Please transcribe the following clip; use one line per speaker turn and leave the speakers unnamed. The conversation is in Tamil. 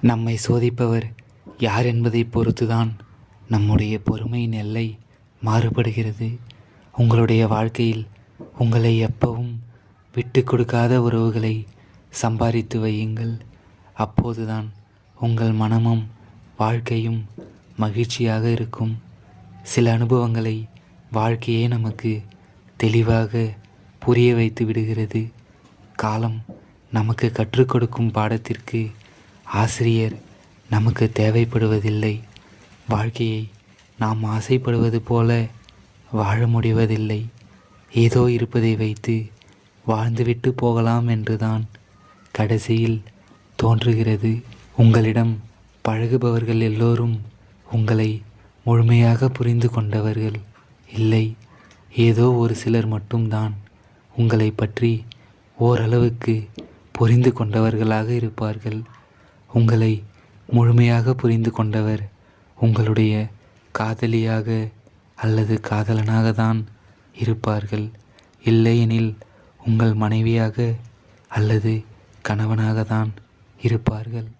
நம்மை சோதிப்பவர் யார் என்பதை பொறுத்துதான் நம்முடைய பொறுமையின் எல்லை மாறுபடுகிறது. உங்களுடைய வாழ்க்கையில் உங்களை எப்பவும் விட்டு கொடுக்காத உறவுகளை சம்பாதித்து வையுங்கள். அப்போதுதான் உங்கள் மனமும் வாழ்க்கையும் மகிழ்ச்சியாக இருக்கும். சில அனுபவங்களை வாழ்க்கையே நமக்கு தெளிவாக புரிய வைத்து விடுகிறது. காலம் நமக்கு கற்றுக் கொடுக்கும் பாடத்திற்கு ஆசிரியர் நமக்கு தேவைப்படுவதில்லை. வாழ்க்கையை நாம் ஆசைப்படுவது போல வாழ முடிவதில்லை. ஏதோ இருப்பதை வைத்து வாழ்ந்துவிட்டு போகலாம் என்றுதான் கடைசியில் தோன்றுகிறது. உங்களிடம் பழகுபவர்கள் எல்லோரும் உங்களை முழுமையாக புரிந்து கொண்டவர்கள் இல்லை. ஏதோ ஒரு சிலர் மட்டும்தான் உங்களை பற்றி ஓரளவுக்கு புரிந்து கொண்டவர்களாக இருப்பார்கள். உங்களை முழுமையாக புரிந்து கொண்டவர் உங்களுடைய காதலியாக அல்லது காதலனாக தான் இருப்பார்கள். இல்லையெனில் உங்கள் மனைவியாக அல்லது கணவனாக தான் இருப்பார்கள்.